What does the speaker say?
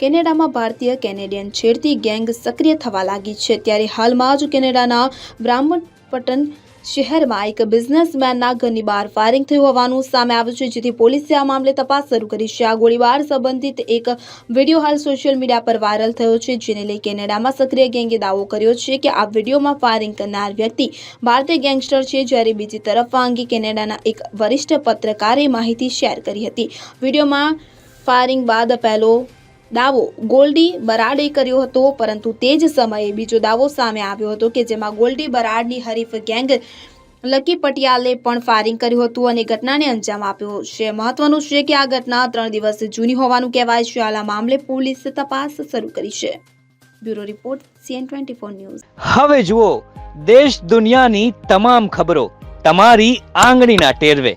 કેનેડામાં ભારતીય કેનેડિયન છેડતી ગેંગ સક્રિય થવા લાગી છે. ત્યારે હાલમાં જ કેનેડાના બ્રાહ્મણપટન શહેરમાં એક બિઝનેસમેનના ઘરની બહાર ફાયરિંગ થયું હોવાનું સામે આવ્યું છે, જેથી પોલીસે આ મામલે તપાસ શરૂ કરી છે. આ ગોળીબાર સંબંધિત એક વીડિયો હાલ સોશિયલ મીડિયા પર વાયરલ થયો છે, જેને લઈ કેનેડામાં સક્રિય ગેંગે દાવો કર્યો છે કે આ વિડીયોમાં ફાયરિંગ કરનાર વ્યક્તિ ભારતીય ગેંગસ્ટર છે, જ્યારે બીજી તરફ આ અંગે કેનેડાના એક વરિષ્ઠ પત્રકારે માહિતી શેર કરી હતી. વિડીયોમાં ફાયરિંગ બાદ પહેલો દાવો ગોલ્ડી બરાડે કર્યો હતો, પરંતુ તે જ સમયે બીજો દાવો સામે આવ્યો હતો કે જેમાં ગોલ્ડી બરાડની હરીફ ગેંગ લકી પટિયાલે પણ ફાયરિંગ કર્યું હતું અને ઘટનાને અંજામ આપ્યો છે. મહત્વનું છે કે આ ઘટના ત્રણ દિવસ જૂની હોવાનું કહેવાય છે. આ મામલે પોલીસે તપાસ શરૂ કરી છે. Bureau report CN twenty four news. હવે જુઓ, દેશ દુનિયાની તમામ ખબરો તમારી આંગળીના ટેરવે.